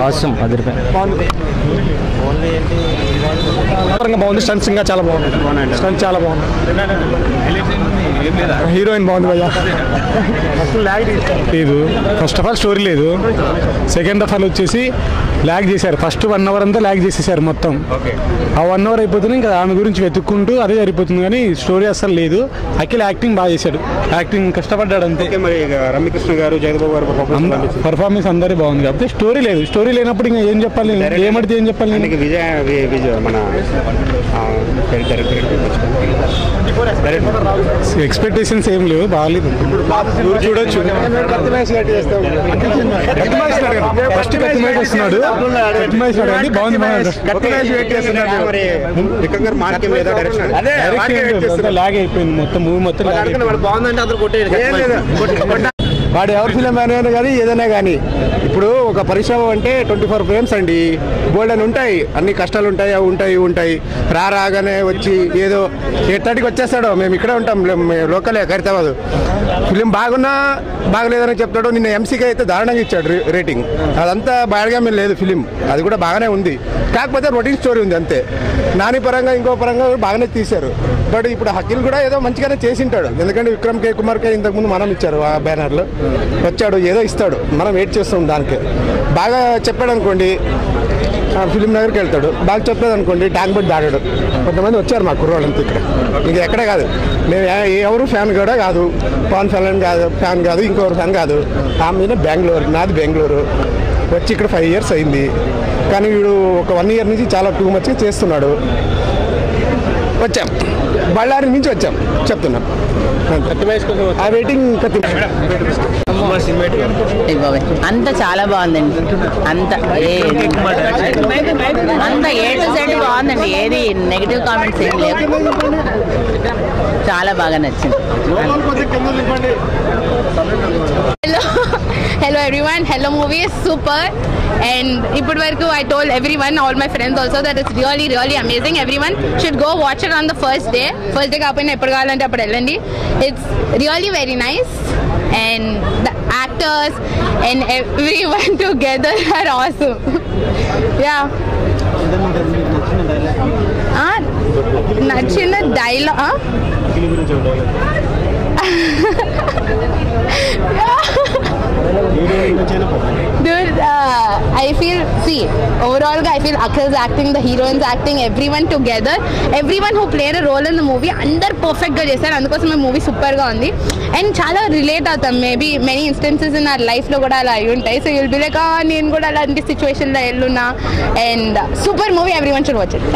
అవసరం అదిరిపోయి పరంగా బాగుంది స్టన్స్ ఇంకా చాలా బాగుంది. స్టన్స్ చాలా బాగుంది. హీరోయిన్ బాగుంది భయ్యా. లేదు. ఫస్ట్ ఆఫ్ ఆల్ స్టోరీ లేదు. సెకండ్ ఆఫ్ ఆల్ వచ్చేసి ల్యాగ్ చేశారు. ఫస్ట్ వన్ అవర్ అంతా ల్యాగ్ చేసేసారు మొత్తం. ఆ వన్ అవర్ అయిపోతుంది ఇంకా ఆమె గురించి వెతుక్కుంటూ అదే సరిపోతుంది కానీ స్టోరీ అసలు లేదు. అఖిల్ యాక్టింగ్ బాగా చేశాడు. యాక్టింగ్ కష్టపడ్డాడు అంతే. మరి రమ్యకృష్ణ గారు జగబాబు గారు పర్ఫార్మెన్స్ అందరి బాగుంది. కాకపోతే స్టోరీ లేదు. స్టోరీ లేనప్పుడు ఇంకా ఏం చెప్పాలి? ఏమడితే ఏం చెప్పాలి? విజయ మన ఎక్స్పెక్టేషన్స్ ఏం లేవు బాగాలేదు. చూడొచ్చు. ఫస్ట్ కత్తి మ్యాచ్ వస్తున్నాడు. కత్తి మ్యాచ్ ఆడాడు. బాగుంది లాగ్ అయిపోయింది. మొత్తం మూవీ మొత్తం. బాగుందంటే అందరు కొట్టేది వాడు ఎవరి ఫిలిం అయినా కానీ ఏదైనా కానీ. ఇప్పుడు ఒక పరిశ్రమ అంటే ట్వంటీ ఫోర్ ఫ్రేమ్స్ అండి. బోల్డ్ అని ఉంటాయి. అన్ని కష్టాలు ఉంటాయి అవి ఉంటాయి ఉంటాయి. రా రాగానే వచ్చి ఏదో ఎయిట్ థర్టీకి వచ్చేస్తాడు. మేము ఇక్కడే ఉంటాం. మేము లోకలే ఖైరతాబాద్ ఫిలిం బాగున్నా బాగలేదని చెప్తాడు నిన్న ఎంసీకి అయితే దారుణంగా ఇచ్చాడు రేటింగ్ అదంతా బాగా మేము లేదు ఫిలిం అది కూడా బాగానే ఉంది. కాకపోతే రొటీన్ స్టోరీ ఉంది అంతే. నాని పరంగా ఇంకో పరంగా బాగానే తీశారు. బట్ ఇప్పుడు హకీల్ కూడా ఏదో మంచిగానే చేసింటాడు. ఎందుకంటే విక్రమ్ కే కుమార్ కే ఇంతకుముందు మనం ఇచ్చారు ఆ బ్యానర్లో వచ్చాడు ఏదో ఇస్తాడు. మనం వెయిట్ చేస్తాం దానికి. బాగా చెప్పాడు అనుకోండి ఫిలిం నగర్కి వెళ్తాడు. బాగా చెప్పలేదు అనుకోండి ట్యాంక్ బట్టి దాడాడు. కొంతమంది వచ్చారు మా కుర్రోళ్ళంతా ఇక్కడ. ఇది ఎక్కడే కాదు. మేము ఏ- ఎవరు ఫ్యాన్ కూడా కాదు. పవన్ ఫ్యాన్ కాదు ఫ్యాన్ కాదు ఇంకొకరు ఫ్యాన్ కాదు. ఆమె మీద బెంగళూరు నాది బెంగళూరు. వచ్చి ఇక్కడ ఫైవ్ ఇయర్స్ అయింది. కానీ వీడు ఒక వన్ ఇయర్ నుంచి చాలా టూ మచ్గా చేస్తున్నాడు. వచ్చాం. బళ్ళారి నుంచి వచ్చాం. చెప్తున్నాం. ఆ వెయిటింగ్ అంత చాలా బాగుందండి. అంత ఏ- అంత ఏ టు సెడ్ బాగుందండి. ఏది నెగిటివ్ కామెంట్స్ ఏం లేవు. చాలా బాగా నచ్చింది. Hello everyone. Hello movie is super. And ఇప్పటి వరకు I told everyone, all my friends also that it's really really amazing. Everyone should go watch it on the first day. First day కాకపోయినా ఎప్పుడు కావాలంటే అప్పుడు వెళ్ళండి. It's really very nice. And the actors and everyone together are awesome. yeah. Ah, నచ్చిన dialogue Dude, uh, I feel, see, overall, I feel Akhil's acting, the heroine's acting, everyone together, everyone who played a role in the movie, అందరు పర్ఫెక్ట్గా చేశారు. అందుకోసం ఈ movie సూపర్గా ఉంది. And చాలా relate అవుతాం. Maybe many instances in our లైఫ్లో కూడా అలా అయి ఉంటాయి. సో యుల్ బి లైక్ నేను కూడా అలాంటి సిచ్యువేషన్లో వెళ్ళున్నా and super movie everyone should watch it